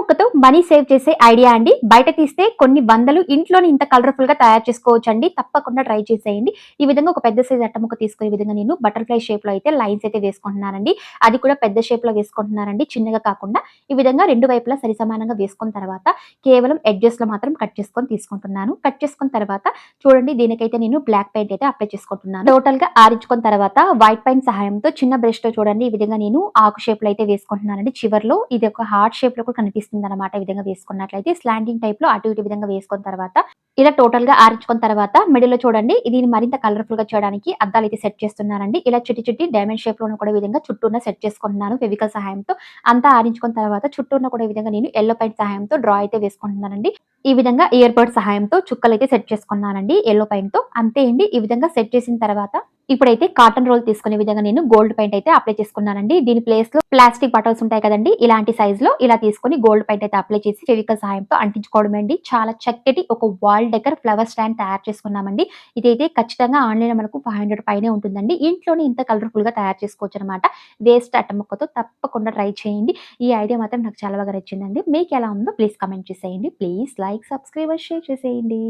ముక్కతో money save చేసే idea అండి. బయట తీస్తే కొన్ని వందలు ఇంట్లోనే ఇంత కలర్ఫుల్గా తయారు చేసుకోవచ్చు అండి తప్పకుండా ట్రై చేసేయండి. ఈ విధంగా ఒక పెద్ద సైజ్ అట్ట ముక్క తీసుకునే విధంగా నేను బటర్ఫ్లై షేప్లో అయితే లైన్స్ అయితే వేసుకుంటున్నానండి. అది కూడా పెద్ద షేప్లో వేసుకుంటున్నానండి. చిన్నగా కాకుండా ఈ విధంగా రెండు వైపులా సరి సమానంగా వేసుకున్న తర్వాత కేవలం ఎడ్జెస్లో మాత్రం కట్ చేసుకొని తీసుకుంటున్నాను. కట్ చేసుకున్న తర్వాత చూడండి దీనికైతే నేను బ్లాక్ పెయింట్ అయితే అప్లై చేసుకుంటున్నాను. టోటల్గా ఆరించుకున్న తర్వాత వైట్ పెయింట్ సహాయంతో చిన్న బ్రష్తో చూడండి. ఈ విధంగా నేను ఆకు షేప్లో అయితే వేసుకుంటున్నానండి. చివరిలో ఇది ఒక హార్ట్ షేప్లో కూడా కనిపిస్తుంది. అనమాట ఈ విధంగా వేసుకున్నట్లయితే. స్లాండింగ్ టైప్లో అటు ఇటు విధంగా వేసుకున్న తర్వాత ఇలా టోటల్గా ఆరించుకున్న తర్వాత మిడిల్లో చూడండి దీన్ని మరింత కలర్ఫుల్గా చేయడానికి అద్దాలు అయితే సెట్ చేస్తున్నానండి ఇలా చిట్టి చిట్టి డైమండ్ షేప్లో కూడా విధంగా చుట్టూన సెట్ చేసుకుంటున్నాను ఫెవికల్ సహాయంతో. అంతా ఆరించుకున్న తర్వాత చుట్టూన కూడా ఈ విధంగా నేను ఎల్లో పైన సహాయంతో డ్రా అయితే వేసుకుంటున్నానండి. ఈ విధంగా ఇయర్ బడ్ సహాయంతో చుక్కలు అయితే సెట్ చేసుకున్నానండి ఎల్లో పైన్తో. అంతే అండి ఈ విధంగా సెట్ చేసిన తర్వాత ఇప్పుడైతే కాటన్ రోల్ తీసుకునే విధంగా నేను గోల్డ్ పెయింట్ అయితే అప్లై చేసుకున్నానండి. దీని ప్లేస్లో ప్లాస్టిక్ బటల్స్ ఉంటాయి కదండి ఇలాంటి సైజ్లో ఇలా తీసుకొని గోల్డ్ పెయింట్ అయితే అప్లై చేసి ఫెవికల్ సహాయంతో అంటించుకోవడం అండి. చాలా చక్కటి ఒక వాల్ డెకర్ ఫ్లవర్ స్టాండ్ తయారు చేసుకున్నామండి. ఇదైతే ఖచ్చితంగా ఆన్లైన్ మనకు ఫైవ్ హండ్రెడ్ పైనే ఉంటుందండి. ఇంట్లోనే ఇంత కలర్ఫుల్గా తయారు చేసుకోవచ్చు అనమాట వేస్ట్ అట్టముక్కతో తప్పకుండా ట్రై చేయండి. ఈ ఐడియా మాత్రం నాకు చాలా బాగా నచ్చిందండి. మీకు ఎలా ఉందో ప్లీజ్ కమెంట్ చేసేయండి. ప్లీజ్ లైక్ సబ్స్క్రైబ్ షేర్ చేసేయండి.